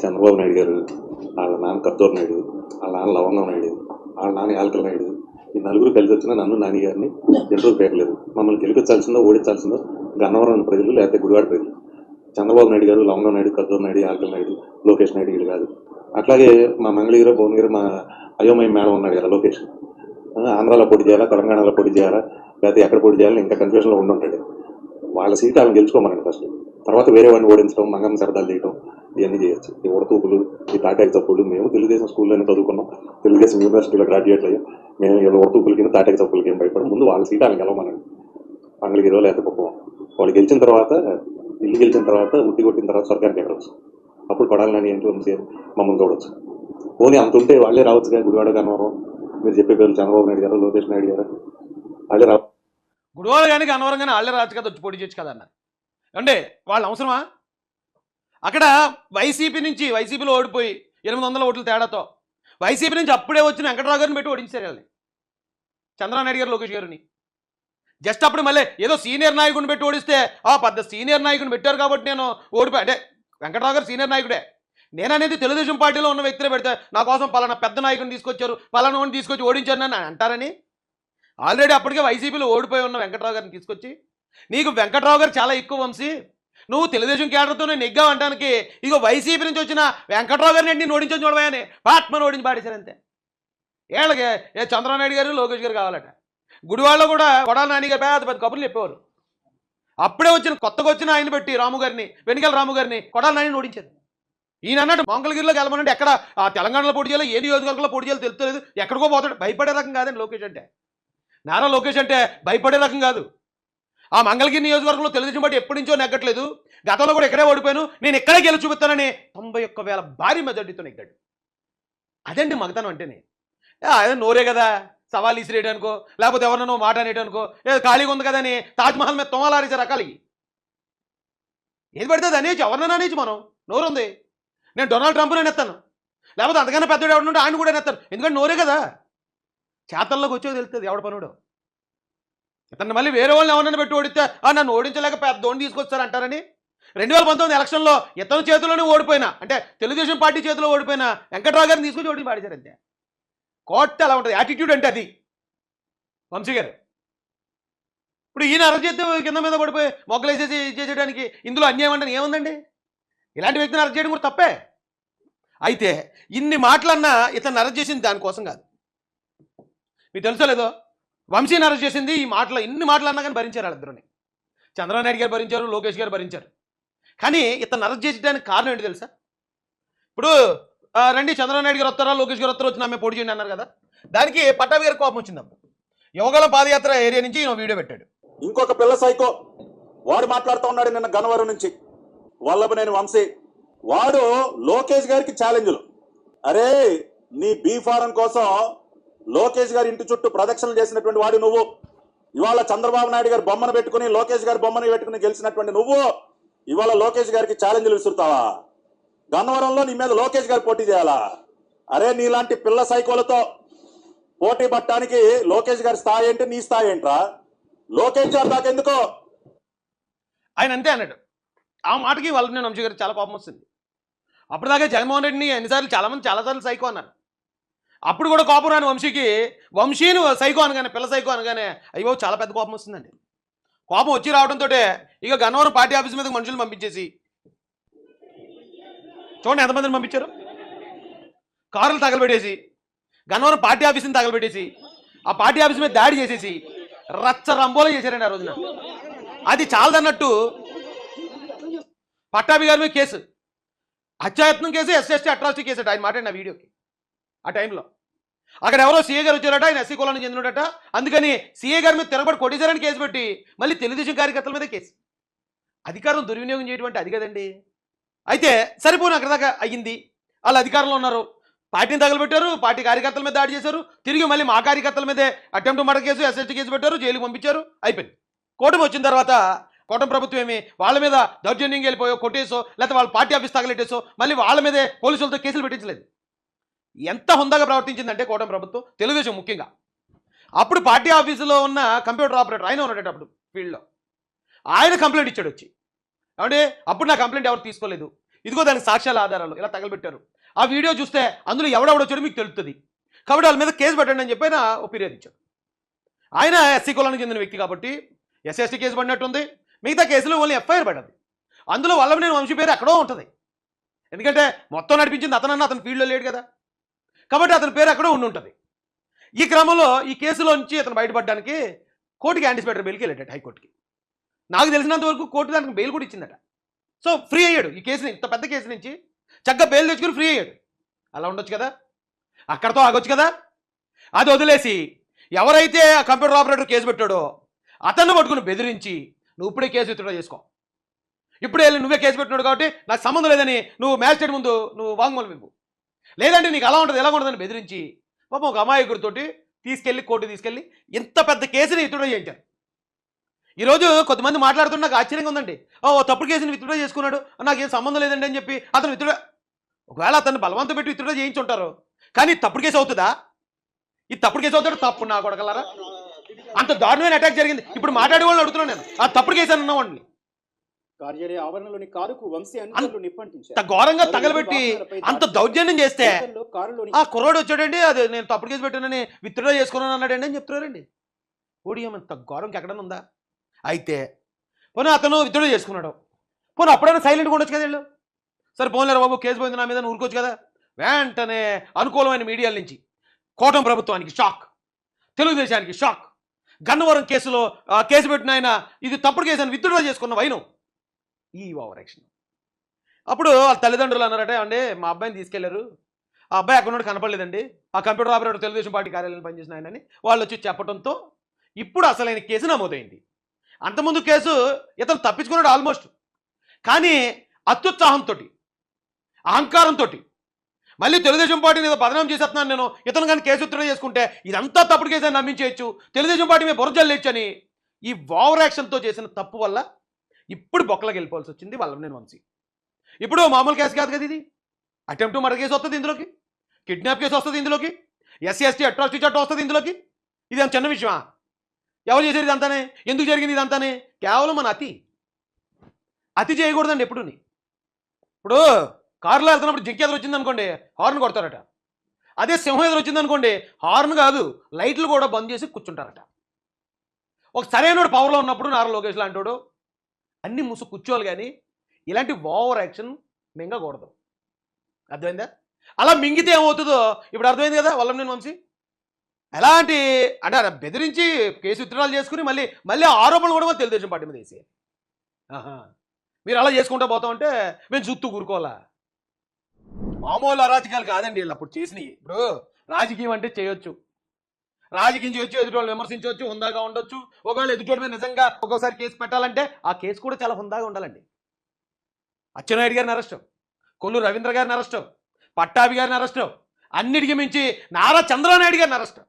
చంద్రబాబు నాయుడు గారు వాళ్ళ నాన్న కత్తూరు నాయుడు వాళ్ళ నాన్న లవంగం నాయుడు వాళ్ళ నాన్న యాలకల నాయుడు ఈ నలుగురు కలిసి వచ్చిన నన్ను నాని గారిని ఎంతో పేకలేదు మమ్మల్ని గెలిపించాల్సిందో ఓడించాల్సిందో గన్నవరం ప్రజలు లేకపోతే గుడివాడ ప్రజలు. చంద్రబాబు నాయుడు గారు లవంగం నాయుడు కత్తూరు నాయుడు యాలకల నాయుడు లోకేష్ నాయుడు వీళ్ళు కాదు. అట్లాగే మా మంగళగిరి భువనగిరి మా అయోమయ మేడం ఉన్నాడు కదా లోకేష్. ఆంధ్రాలో పోటీ చేయాలా తెలంగాణలో పోటీ చేయాలా లేకపోతే ఎక్కడ పోటీ చేయాలని ఇంకా కన్ఫ్యూజన్లో ఉండి ఉంటాడు వాళ్ళ సీట్ వాళ్ళని గెలుచుకోమనండి ఫస్ట్. తర్వాత వేరే వాడిని ఓడించడం మంగం సరదాలు చేయడం ఇవన్నీ చేయొచ్చు. ఈ ఉడతూపులు ఈ తాటాకి తప్పులు మేము తెలుగుదేశం స్కూల్లోనే చదువుకున్నాం. తెలుగుదేశం యూనివర్సిటీలో గ్రాడ్యుయేట్ అయ్యాం. మేము ఇలా ఉడతూపులకి తాటాకి తప్పులకి ఏం భయపడం ముందు వాళ్ళ సీట్ వాళ్ళని గెలవమనండి మంగళగిరిలో లేకపోతే గొప్ప వాళ్ళు గెలిచిన తర్వాత ఇల్లు గెలిచిన తర్వాత ఉట్టి కొట్టిన తర్వాత సర్కార్కి ఎగరవచ్చు. అప్పుడు పడాలని ఏంటి మమ్మల్ని చూడవచ్చు పోనీ అంత ఉంటే వాళ్ళే రావచ్చు రావచ్చుగా గుడివాడ గన్నవరం. మీరు చెప్పే పేరు చంద్రబాబు నాయుడు గారు లోకేష్ నాయుడు గారు. వాళ్ళే రావచ్చు గుడివాడ కానీ గన్నవరం కానీ వాళ్ళే రాజు కదా వచ్చి పోటీ చేయొచ్చు కదా అన్నారు. అంటే వాళ్ళు అవసరమా? అక్కడ వైసీపీ నుంచి వైసీపీలో ఓడిపోయి ఎనిమిది వందల ఓట్ల తేడాతో వైసీపీ నుంచి అప్పుడే వచ్చిన వెంకటరావు గారిని పెట్టి ఓడించారు వాళ్ళని. చంద్రనాయుడు గారు లోకేష్ గారిని. జస్ట్ అప్పుడు మళ్ళీ ఏదో సీనియర్ నాయకుడిని పెట్టి ఓడిస్తే ఆ పెద్ద సీనియర్ నాయకుడిని పెట్టారు కాబట్టి నేను ఓడిపోయా. అంటే వెంకటరావు గారు సీనియర్ నాయకుడే. నేను అనేది తెలుగుదేశం పార్టీలో ఉన్న వ్యక్తిని పెడితే నా కోసం పలానా పెద్ద నాయకుని తీసుకొచ్చారు పలానా వాడిని తీసుకొచ్చి ఓడించారు అని అంటారని. ఆల్రెడీ అప్పటికే వైసీపీలో ఓడిపోయి ఉన్న వెంకట్రావు గారిని తీసుకొచ్చి నీకు వెంకట్రావు గారు చాలా ఎక్కువ వంశీ నువ్వు తెలుగుదేశం కేడర్తోనే నెగ్గావు అంటానికి ఇగో వైసీపీ నుంచి వచ్చిన వెంకట్రావు గారిని నేను ఓడించని చూడవని పాట్మని ఓడించి పాడేశారు అంతే. ఏళ్ళకి ఏ చంద్రనాయుడు గారు లోకేష్ గారు కావాలట. గుడివాళ్ళలో కూడా కొడాల నాని గారు పెద్ద పెద్ద కబుర్లు చెప్పేవారు. అప్పుడే వచ్చిన కొత్తగా వచ్చిన ఆయన పెట్టి రాము గారిని వెనుకల రాము గారిని కొడాల నాని ఓడించారు. ఈయన అన్నట్టు మంగళగిరిలో గెలవనంటే ఎక్కడ? ఆ తెలంగాణలో పోటీ చేయాలి? ఏ నియోజకవర్గంలో పోటీ చేయాలో తెలుస్తలేదు. ఎక్కడికో పోతాడు. భయపడే రకం కాదండి లోకేష్ అంటే. నారా లోకేష్ అంటే భయపడే రకం కాదు. ఆ మంగళగిరి నియోజకవర్గంలో తెలుగుదేశం పార్టీ ఎప్పటి నుంచో నెగ్గట్లేదు. గతంలో కూడా ఇక్కడే ఓడిపోయాను. నేను ఇక్కడే గెలు చూపిస్తానని తొంభై ఒక్క వేల భారీ మెజార్టీతో నెగ్గాడు. అదండి మగతనం అంటేనే. ఏ, అదే నోరే కదా. సవాల్ ఇసిరేయడానికో లేకపోతే ఎవరినో మాట అనేయడానికో ఏదో ఖాళీగా ఉంది కదా అని తాజ్మహల్ మీద తోమలారేసే రకాలు ఏది పడితే అది అనేసి ఎవరినైనా అనేసి మనం. నోరు ఉంది. నేను డొనాల్డ్ ట్రంప్ నేను ఎత్తాను లేకపోతే అంతకన్నా పెద్దడు ఎవడుంటే ఆయన కూడా ఎత్తాను ఎందుకంటే నోరే కదా. చేతల్లోకి వచ్చేది తెలుస్తుంది ఎవడ పనుడు. ఇతను మళ్ళీ వేరే వాళ్ళని ఎవరైనా పెట్టి ఓడితే "ఆ, నన్ను ఓడించలేక పెద్దోడిని తీసుకొస్తారు అంటారని రెండు వేల పంతొమ్మిది ఎలక్షన్లో ఇతను చేతిలోనే ఓడిపోయినా అంటే తెలుగుదేశం పార్టీ చేతిలో ఓడిపోయినా వెంకట్రావు గారిని తీసుకొచ్చి ఓడిని పాడేశారు అంతే. కోట్ అలా ఉంటుంది? యాటిట్యూడ్ అంటే అది. వంశీ గారు. ఇప్పుడు ఈయన అరచేస్తే కింద మీద పడిపోయి మొగ్గలేసేసి చేసేయడానికి ఇందులో అన్యాయం అంటే ఏముందండి? ఇలాంటి వ్యక్తిని అరెస్ట్ చేయడం కూడా తప్పే. అయితే ఇన్ని మాటలన్నా ఇతను అరెస్ట్ చేసింది దానికోసం కాదు. మీకు తెలుసో లేదో? వంశీని అరెస్ట్ చేసింది ఈ మాటలు ఎన్ని మాటలు అన్నా కానీ భరించారు వాళ్ళిద్దరుని. చంద్రబాబు నాయుడు గారు భరించారు లోకేష్ గారు భరించారు. కానీ ఇతను అరెస్ట్ చేసేయడానికి కారణం ఏంటి తెలుసా? ఇప్పుడు రండి చంద్రబాబు నాయుడు గారు వస్తారా లోకేష్ గారు వస్తారా వచ్చిన ఆమె పొడి చేయండి అన్నారు కదా? దానికి పట్టాభి గారి కోపం వచ్చింది అప్పుడు. యువగల పాదయాత్ర ఏరియా నుంచి ఈయన వీడియో పెట్టాడు. ఇంకొక పిల్ల సైకో వాడు మాట్లాడుతూ ఉన్నాడు నిన్న గన్నవరం నుంచి. వల్లభనేని వంశీ. వాడు లోకేష్ గారికి ఛాలెంజ్లు అరే నీ బీ ఫారం కోసం లోకేష్ గారి ఇంటి చుట్టూ ప్రదక్షిణలు చేసినటువంటి వాడు నువ్వు. ఇవాళ చంద్రబాబు నాయుడు గారి బొమ్మను పెట్టుకుని లోకేష్ గారి బొమ్మను పెట్టుకుని గెలిచినటువంటి నువ్వు. ఇవాళ లోకేష్ గారికి ఛాలెంజ్లు విసురుతావా? గన్నవరంలో నీ మీద లోకేష్ గారు పోటీ చేయాలా? అరే నీలాంటి పిల్ల సైకోలతో పోటీ పట్టడానికి లోకేష్ గారి స్థాయి ఏంటి? నీ స్థాయి ఏంట్రా? లోకేష్ గారు దాకెందుకో ఆయన అంతే అన్నాడు. ఆ మాటకి వాళ్ళని నేను గారికి చాలా కోపం వస్తుంది. అప్పటిదాకా జగన్మోహన్ రెడ్డిని ఎన్నిసార్లు చాలామంది చాలాసార్లు సైకో అన్నారు. అప్పుడు కూడా కోపం రాని వంశీకి వంశీని సైకో అనగానే పిల్ల సైకో అనగానే అయ్యో చాలా పెద్ద కోపం వస్తుందండి. కోపం వచ్చి రావడంతో ఇక గన్నవరం పార్టీ ఆఫీస్ మీద మనుషులు పంపించేసి చూడండి ఎంతమందిని పంపించారు? కారులు తగలబెట్టేసి గన్నవరం పార్టీ ఆఫీస్ని తగలబెట్టేసి ఆ పార్టీ ఆఫీస్ మీద దాడి చేసేసి రచ్చ రంబోలు చేశారండి ఆ రోజున. అది చాలదన్నట్టు పట్టాభి గారి మీద కేసు. హత్యాయత్నం కేసు ఎస్ఎస్టీ అట్రాసిటీ కేసు ఆయన మాట్లాడిన వీడియోకి ఆ టైంలో. అక్కడ ఎవరో సీఏ గారు వచ్చారట ఆయన ఎస్సీ కులానికి చెందినట అందుకని సీఏ గారి మీద తిరగబడి కొట్టేశారని కేసు పెట్టి మళ్ళీ తెలుగుదేశం కార్యకర్తల మీద కేసు. అధికారం దుర్వినియోగం చేయటువంటి అది కదండి. అయితే సరిపోను అక్కడ దాకా అయ్యింది. వాళ్ళు అధికారంలో ఉన్నారు. పార్టీని తగలబెట్టారు పార్టీ కార్యకర్తల మీద దాడి చేశారు. తిరిగి మళ్ళీ మా కార్యకర్తల మీదే attempt murder case SST case పెట్టారు జైలుకి పంపించారు అయిపోయింది. కూటమి వచ్చిన తర్వాత కూటమి ప్రభుత్వం ఏమి వాళ్ళ మీద దౌర్జన్యంగా వెళ్ళిపోయో కొట్టేసో లేకపోతే వాళ్ళ పార్టీ ఆఫీస్ తగలెట్టేసో మళ్ళీ వాళ్ళ మీదే పోలీసులతో కేసులు పెట్టించలేదు. ఎంత హుందాగా ప్రవర్తించిందంటే కోటం ప్రభుత్వం తెలుగుదేశం ముఖ్యంగా. అప్పుడు పార్టీ ఆఫీసులో ఉన్న కంప్యూటర్ ఆపరేటర్ ఆయన ఉన్నాడు అప్పుడు ఫీల్డ్లో. ఆయన కంప్లైంట్ ఇచ్చాడు వచ్చి. అంటే అప్పుడు నా కంప్లైంట్ ఎవరు తీసుకోలేదు? ఇదిగో దానికి సాక్ష్యాల ఆధారాలు ఇలా తగలబెట్టారు. ఆ వీడియో చూస్తే అందులో ఎవడెవడొచ్చాడో మీకు తెలుస్తుంది కాబట్టి వాళ్ళ మీద కేసు పెట్టండి అని చెప్పి ఆయన ఓ ఫిర్యాదు ఇచ్చాడు. ఆయన ఎస్సీ కులానికి చెందిన వ్యక్తి కాబట్టి ఎస్ఎస్టీ కేసు పడినట్టుంది. మిగతా కేసులో ఓన్లీ ఎఫ్ఐఆర్ పడ్డది. అందులో వల్లభనేని వంశీ పేరు ఎక్కడో ఉంటుంది. ఎందుకంటే మొత్తం నడిపించింది అతనన్నా అతని ఫీల్డ్లో లేడు కదా. కాబట్టి అతని పేరు అక్కడ ఉండి ఉంటుంది. ఈ క్రమంలో ఈ కేసులో నుంచి అతను బయటపడడానికి కోర్టుకి యాంటిసిపేటర్ బెయిల్కి వెళ్ళాడు హైకోర్టుకి. నాకు తెలిసినంత వరకు కోర్టు దానికి బెయిల్ కూడా ఇచ్చిందట. సో ఫ్రీ అయ్యాడు ఈ కేసు ఇంత పెద్ద కేసు నుంచి. చక్కగా బెయిల్ తెచ్చుకుని ఫ్రీ అయ్యాడు. అలా ఉండొచ్చు కదా? అక్కడతో ఆగొచ్చు కదా? అది వదిలేసి ఎవరైతే ఆ కంప్యూటర్ ఆపరేటర్ కేసు పెట్టాడో అతన్ని పట్టుకుని బెదిరించి నువ్వు ఇప్పుడే కేసు విత్డ్రా చేసుకో. ఇప్పుడే వెళ్ళి నువ్వే కేసు పెట్టినాడు కాబట్టి నాకు సంబంధం లేదని నువ్వు మ్యాజిస్ట్రేట్ ముందు నువ్వు వాంగ్మూలం ఇవ్వు. లేదంటే నీకు అలా ఉంటుంది ఎలా ఉంటుందని బెదిరించి పాపం ఒక అమాయకుడితోటి తీసుకెళ్ళి కోర్టు తీసుకెళ్ళి ఇంత పెద్ద కేసుని విత్డ్రా చేయించారు. ఈరోజు కొంతమంది మాట్లాడుతున్న నాకు ఆశ్చర్యంగా ఉందండి. ఓ తప్పుడు కేసుని విత్డ్రా చేసుకున్నాడు నాకేం సంబంధం లేదండి అని చెప్పి అతను విత్డ్రా ఒకవేళ అతను బలవంతం పెట్టి విత్డ్రా చేయించుంటారు. కానీ తప్పుడు కేసు అవుతుందా? ఈ తప్పుడు కేసు అవుతాడు తప్పు నా కొడగలరా అంత దారుణమైన అటాక్ జరిగింది. ఇప్పుడు మాట్లాడే వాళ్ళని అడుగుతున్నాను నేను. ఆ తప్పుడు కేసు అని ఉన్నవాడిని కార్యాలయ ఆవరణలోని కారుకు వంశీ అనుచరులు నిప్పంటించారు. అంత ఘోరంగా తగలబెట్టి అంత దౌర్జన్యం చేస్తే ఆ కుర్రోడు వచ్చాడండి అది నేను తప్పుడు కేసు పెట్టానని విత్డ్రా చేసుకున్నాను అన్నాడండి అని చెప్తున్నారండి. ఓడియం అంత ఘోరంకి ఎక్కడన్నా ఉందా? అయితే పోనీ అతను విత్డ్రా చేసుకున్నాడు. పోనీ అప్పుడైనా సైలెంట్గా ఉండొచ్చు కదా వీళ్ళు? సరే పోన్లేరు బాబు కేసు పోయింది నా మీద ఊరుకోవచ్చు కదా? వెంటనే అనుకూలమైన మీడియాల నుంచి కోటం ప్రభుత్వానికి షాక్ తెలుగుదేశానికి షాక్ గన్నవరం కేసులో కేసు పెట్టిన ఆయన ఇది తప్పుడు కేసు అని విత్డ్రా చేసుకున్న వైను ఈ ఓవర్ యాక్షన్ అప్పుడు వాళ్ళ తల్లిదండ్రులు అన్నారట అండి మా అబ్బాయిని తీసుకెళ్ళారు. ఆ అబ్బాయి అక్కడ కనపడలేదండి. ఆ కంప్యూటర్ ఆపరేటర్ తెలుగుదేశం పార్టీ కార్యాలయం పనిచేసిన ఆయనని వాళ్ళు వచ్చి చెప్పడంతో ఇప్పుడు అసలైన కేసు నమోదైంది. అంతకుముందు కేసు ఇతను తప్పించుకున్నాడు ఆల్మోస్ట్. కానీ అత్యుత్సాహంతో అహంకారంతో మళ్ళీ తెలుగుదేశం పార్టీని ఏదో బదనాం చేసేస్తున్నాను నేను. ఇతను కానీ కేసు ఉత్తరం చేసుకుంటే ఇదంతా తప్పుడు కేసు అని నమ్మించేయచ్చు. తెలుగుదేశం పార్టీ మీద బురజల్లేచ్చు అని ఈ ఓవర్ యాక్షన్తో చేసిన తప్పు వల్ల ఇప్పుడు బొక్కలకు వెళ్ళిపోవాల్సి వచ్చింది వల్లభనేని వంశీ. ఇప్పుడు మామూలు కేసు కాదు కదా ఇది. అటెంప్ట్ మర్డర్ కేసు వస్తుంది ఇందులోకి. కిడ్నాప్ కేసు వస్తుంది ఇందులోకి. ఎస్సీ ఎస్టీ అట్రాసిటీ చట్టం వస్తుంది ఇందులోకి. ఇది అంత చిన్న విషయమా? ఎవరు చేసేది అంతానే ఎందుకు జరిగింది ఇదంతానే? కేవలం మన అతి. అతి చేయకూడదండి ఎప్పుడుని. ఇప్పుడు కారులో వెళ్తున్నప్పుడు జింకి ఎదురు వచ్చింది అనుకోండి హార్న్ కొడతారట. అదే సింహం ఎదురు వచ్చింది అనుకోండి హార్న్ కాదు లైట్లు కూడా బంద్ చేసి కూర్చుంటారట. ఒక సరైన పవర్లో ఉన్నప్పుడు నారా లోకేష్ లాంటోడు అన్ని ముసు కూర్చోవాలి కానీ ఇలాంటి ఓవర్ యాక్షన్ మింగకూడదు. అర్థమైందా? అలా మింగితే ఏమవుతుందో ఇప్పుడు అర్థమైంది కదా వల్లంనేని వంశీ? ఎలాంటి అంటే బెదిరించి కేసు విత్డ్రాలు చేసుకుని మళ్ళీ మళ్ళీ ఆరోపణలు కూడా తెలుగుదేశం పార్టీ మీద వేసి ఆహా. మీరు అలా చేసుకుంటూ పోతాం అంటే మేము చుట్టూ కూరుకోవాలా? మామూలు అరాచకాలు కాదండి వీళ్ళు అప్పుడు చేసినాయి ఇప్పుడు రాజకీయం అంటే చేయొచ్చు. రాజకీయం చేయొచ్చు ఎదుటి విమర్శించవచ్చు హుందాగా ఉండొచ్చు. ఒకవేళ ఎదుటోడి మీద నిజంగా ఒక్కోసారి కేసు పెట్టాలంటే ఆ కేసు కూడా చాలా హుందాగా ఉండాలండి. అచ్చెన్నాయుడు గారిని అరెస్ట్. కొల్లు రవీంద్ర గారిని అరెస్ట్. పట్టాభి గారిని అరెస్ట్. అన్నిటికీ మించి నారా చంద్రనాయుడు గారిని అరెస్ట్.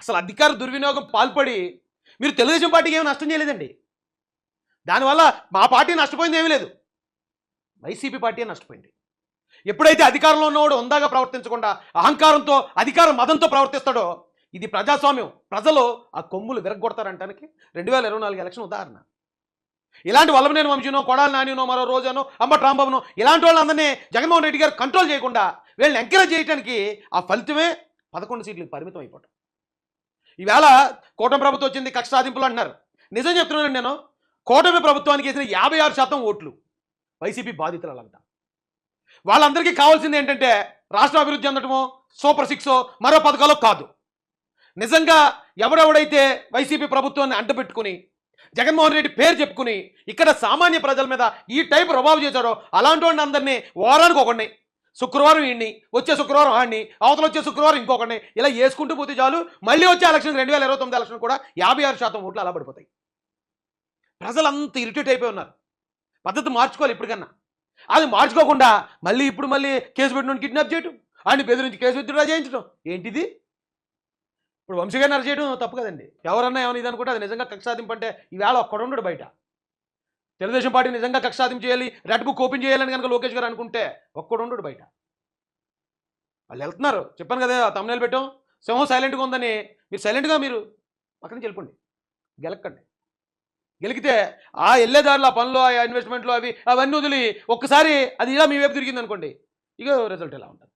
అసలు అధికార దుర్వినియోగం పాల్పడి మీరు తెలుగుదేశం పార్టీకి ఏమి నష్టం చేయలేదండి. దానివల్ల మా పార్టీ నష్టపోయింది ఏమీ లేదు. వైసీపీ పార్టీ నష్టపోయింది. ఎప్పుడైతే అధికారంలో ఉన్నవాడు ఉందాగా ప్రవర్తించకుండా అహంకారంతో అధికారం మదంతో ప్రవర్తిస్తాడో ఇది ప్రజాస్వామ్యం. ప్రజలు ఆ కొమ్ములు విరగొడతారంటానికి రెండు వేల ఇరవై నాలుగు ఎలక్షన్ ఉదాహరణ. ఇలాంటి వల్లభనేని వంశీనో కొడాలి నానినో మరో రోజానో అంబటి రాంబాబునో ఇలాంటి వాళ్ళందరినీ జగన్మోహన్ రెడ్డి గారు కంట్రోల్ చేయకుండా వీళ్ళని ఎంకరేజ్ చేయడానికి ఆ ఫలితమే పదకొండు సీట్లకు పరిమితం అయిపోవటం. ఈవేళ కూటమి ప్రభుత్వం వచ్చింది కక్ష సాధింపులు అంటున్నారు. నిజం చెప్తున్నాను నేను. కూటమి ప్రభుత్వానికి వేసిన యాభై ఆరు శాతం ఓట్లు వైసీపీ బాధితులు వాళ్ళందరికీ కావాల్సింది ఏంటంటే రాష్ట్ర అభివృద్ధి చెందటమో సూపర్ సిక్స్ మరో పథకాలు కాదు. నిజంగా ఎవడెవడైతే వైసీపీ ప్రభుత్వాన్ని అంటపెట్టుకుని జగన్మోహన్ రెడ్డి పేరు చెప్పుకుని ఇక్కడ సామాన్య ప్రజల మీద ఈ టైప్ ప్రభావం చేశాడో అలాంటి వాడిని అందరినీ వారానికి ఒకడిని శుక్రవారం ఈయన్ని వచ్చే శుక్రవారం ఆడిని అవతల వచ్చే శుక్రవారం ఇంకొకడిని ఇలా వేసుకుంటూ పోతే చాలు మళ్ళీ వచ్చే ఎలక్షన్ రెండు వేల ఇరవై తొమ్మిది ఎలక్షన్ కూడా యాభై ఆరు శాతం ఓట్లు అలా పడిపోతాయి. ప్రజలంతా ఇరిటేట్ అయిపోయి ఉన్నారు. పద్ధతి మార్చుకోవాలి ఇప్పటికన్నా. అది మార్చుకోకుండా మళ్ళీ ఇప్పుడు మళ్ళీ కేసు పెట్టిన కిడ్నాప్ చేయటం? ఆయన బెదిరించి కేసు విత్డ్రా చేయించడం ఏంటిది? ఇప్పుడు వంశీగారిని అరెస్ట్ చేయడం తప్పు కదండి. ఎవరన్నా ఏమైనా ఇది అది నిజంగా కక్ష సాధింపు అంటే ఈవేళ ఒక్కడు ఉండడు బయట. తెలుగుదేశం పార్టీ నిజంగా కక్ష సాధింపు చేయాలి రెడ్ బుక్ ఓపెన్ చేయాలని కనుక లోకేష్ గారు అనుకుంటే ఒక్కడు ఉండడు బయట. వాళ్ళు వెళ్తున్నారు. చెప్పాను కదా తమ్నేలు పెట్టాం. సింహం సైలెంట్గా ఉందని. మీరు సైలెంట్గా మీరు పక్కన నుంచి వెళ్ళిపోండి. గెలక్కండి. గెలికితే ఆ వెళ్ళేదారులు ఆ పనులు ఆ ఇన్వెస్ట్మెంట్లు అవి అవన్నీ వదిలి ఒక్కసారి అది ఇలా మీ వైపు తిరిగింది అనుకోండి ఇక రిజల్ట్ ఎలా ఉంటుంది?